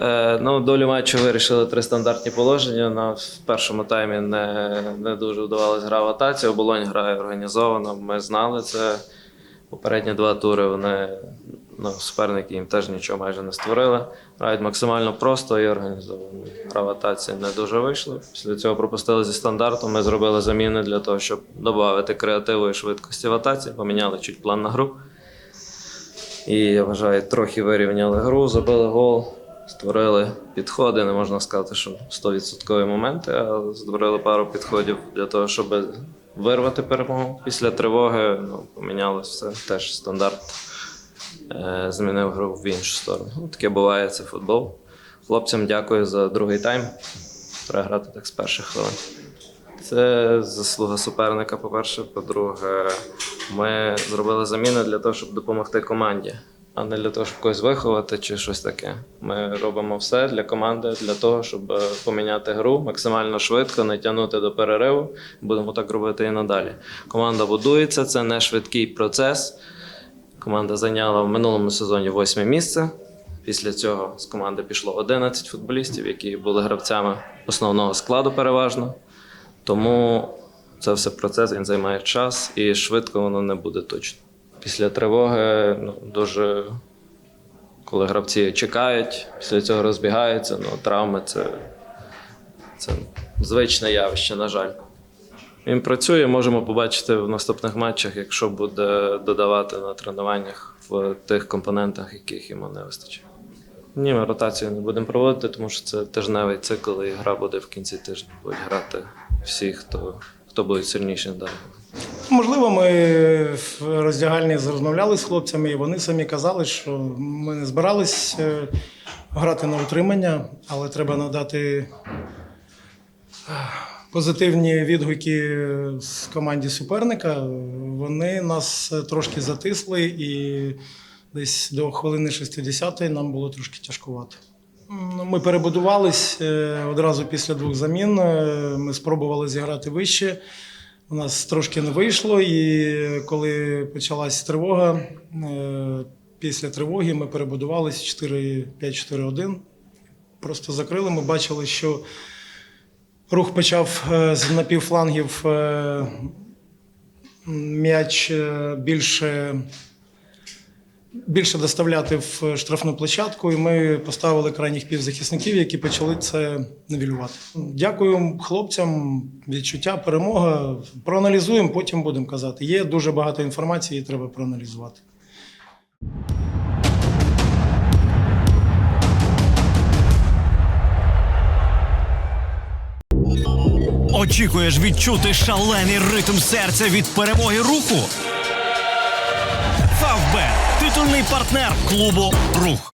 Е, ну, долю матчу вирішили три стандартні положення. На першому таймі не, не дуже вдавалась гра в атаці. Оболонь грає організовано. Ми знали це. Попередні два тури вони ну, суперники їм теж нічого майже не створили. Грають максимально просто і організовано. Гра в атаці не дуже вийшла. Після цього пропустили зі стандарту. Ми зробили заміни для того, щоб додати креативу і швидкості в атаці. Поміняли чуть план на гру. І я вважаю, трохи вирівняли гру, забили гол, створили підходи. Не можна сказати, що 100% моменти, але створили пару підходів для того, щоб вирвати перемогу. Після тривоги ну, помінялося все. Теж стандарт е, змінив гру в іншу сторону. Ну, таке буває, це футбол. Хлопцям дякую за другий тайм. Треба так з перших хвилин. Це заслуга суперника, по-перше. По-друге, ми зробили заміни для того, щоб допомогти команді, а не для того, щоб когось виховати чи щось таке. Ми робимо все для команди, для того, щоб е, поміняти гру максимально швидко, не тягнути до перериву. Будемо так робити і надалі. Команда будується, це не швидкий процес. Команда зайняла в минулому сезоні восьме місце. Після цього з команди пішло 11 футболістів, які були гравцями основного складу переважно. Тому це все процес, він займає час і швидко воно не буде точно. Після тривоги ну, дуже, коли гравці чекають, після цього розбігаються, ну, травми це, це звичне явище, на жаль. Він працює, можемо побачити в наступних матчах, якщо буде додавати на тренуваннях в тих компонентах, яких йому не вистачає. Ні, ми ротацію не будемо проводити, тому що це тижневий цикл, і гра буде в кінці тижня. Будуть грати всі, хто, хто буде сильніші далі. Можливо, ми в роздягальні розмовляли з хлопцями, і вони самі казали, що ми не збирались е, грати на утримання, але треба надати е, позитивні відгуки з команді суперника. Вони нас трошки затисли, і десь до хвилини 60 нам було трошки тяжкувато. Ну, Ми перебудувались е, одразу після двох замін. е, Ми спробували зіграти вище. У нас трошки не вийшло, і коли почалась тривога, е, після тривоги ми перебудувалися 4-5-4-1. Просто закрили. Ми бачили, що рух почав е, з напівфлангів е, м'яч більше більше доставляти в штрафну площадку, і ми поставили крайніх півзахисників, які почали це нивелювати. Дякую хлопцям, відчуття, перемога. Проаналізуємо, потім будемо казати. Є дуже багато інформації, її треба проаналізувати. Очікуєш відчути шалений ритм серця від перемоги руху? Фавбет титульний партнер клубу Рух.